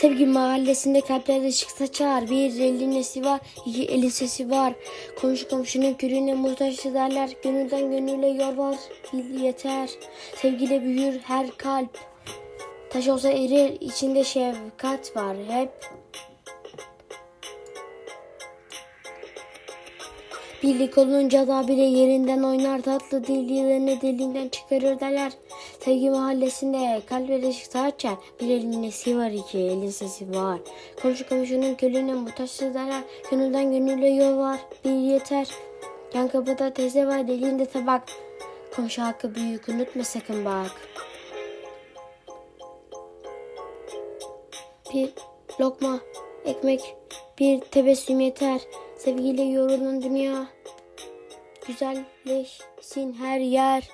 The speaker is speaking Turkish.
Sevgi mahallesinde kalplerde ışık saçar. Bir elin nesi var, iki elin sesi var. Komşu komşunun külüne muhtaç ederler. Gönülden gönüle yol var, yeter. Sevgiyle büyür her kalp. Taş olsa erir, içinde şefkat var hep. Birlik olunca da bile yerinden oynar tatlı dillerini dilinden çıkarır derler. Sevgi mahallesinde kalplere ışık saçar. Bir elin nesi var iki elin sesi var. Komşu komşunun kölüne muhtaç derler. Gönülden gönüle yol var bir yeter. Yan kapıda teyze var delinde tabak. Komşu hakkı büyük unutma sakın bak. Bir lokma ekmek, bir tebessüm yeter. Sevgiyle yorulan dünya, güzelleşsin her yer.